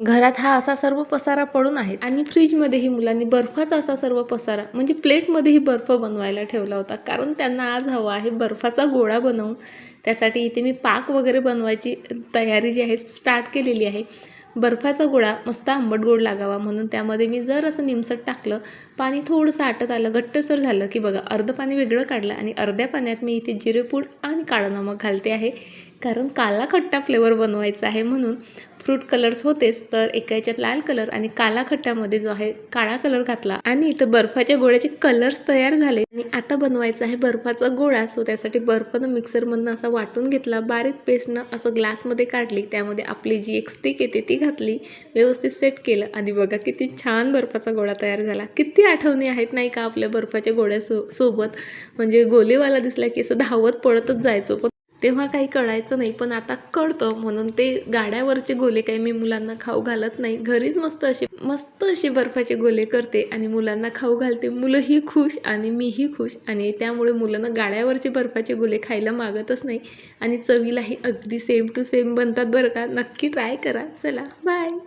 घरात हा असा सर्व पसारा पडून आहे. आणि फ्रीजमध्येही मुलांनी बर्फाचा असा सर्व पसारा म्हणजे प्लेटमध्येही बर्फ बनवायला ठेवला होता. कारण त्यांना आज हवा आहे बर्फाचा गोळा बनवून. त्यासाठी इथे मी पाक वगैरे बनवायची तयारी जी आहे स्टार्ट केलेली आहे. बर्फाचा गोळा मस्त आंबट गोड लागावा म्हणून त्यामध्ये मी जर असं निमसट टाकलं पाणी थोडंसं आटत आलं घट्टसर झालं की बघा अर्धं पाणी वेगळं काढलं आणि अर्ध्या पाण्यात मी इथे जिरेपूड आणि काळा नमक घालते आहे. कारण काला खट्टा फ्लेवर बनवायचा आहे म्हणून फ्रूट कलर्स होतेच तर एका याच्यात लाल कलर आणि काला खट्ट्यामध्ये जो आहे काळा कलर घातला. आणि इथं बर्फाच्या गोळ्याचे कलर्स तयार झाले. आणि आता बनवायचा आहे बर्फाचा गोळा. सो त्यासाठी बर्फानं मिक्सरमधनं असा वाटून घेतला. बारीक पेस्टनं असं ग्लासमध्ये काढली. त्यामध्ये आपली जी एक स्टिक येते ती घातली. व्यवस्थित सेट केलं. आणि बघा किती छान बर्फाचा गोळा तयार झाला. किती आठवणी आहेत नाही का आपल्या बर्फाच्या गोळ्यासो सोबत म्हणजे गोलेवाला दिसला की असं धावत पळतच जायचो. पण तेव्हा काही कळायचं नाही पण आता कळतं. म्हणून ते गाड्यावरचे गोले काही मी मुलांना खाऊ घालत नाही. घरीच मस्त असे मस्त असे बर्फाचे गोले करते आणि मुलांना खाऊ घालते. मुलंही खुश आणि मीही खुश आणि त्यामुळे मुलांना गाड्यावरचे बर्फाचे गोले खायला मागतच नाही. आणि चवीलाही अगदी सेम टू सेम बनतात बरं का? नक्की ट्राय करा. चला बाय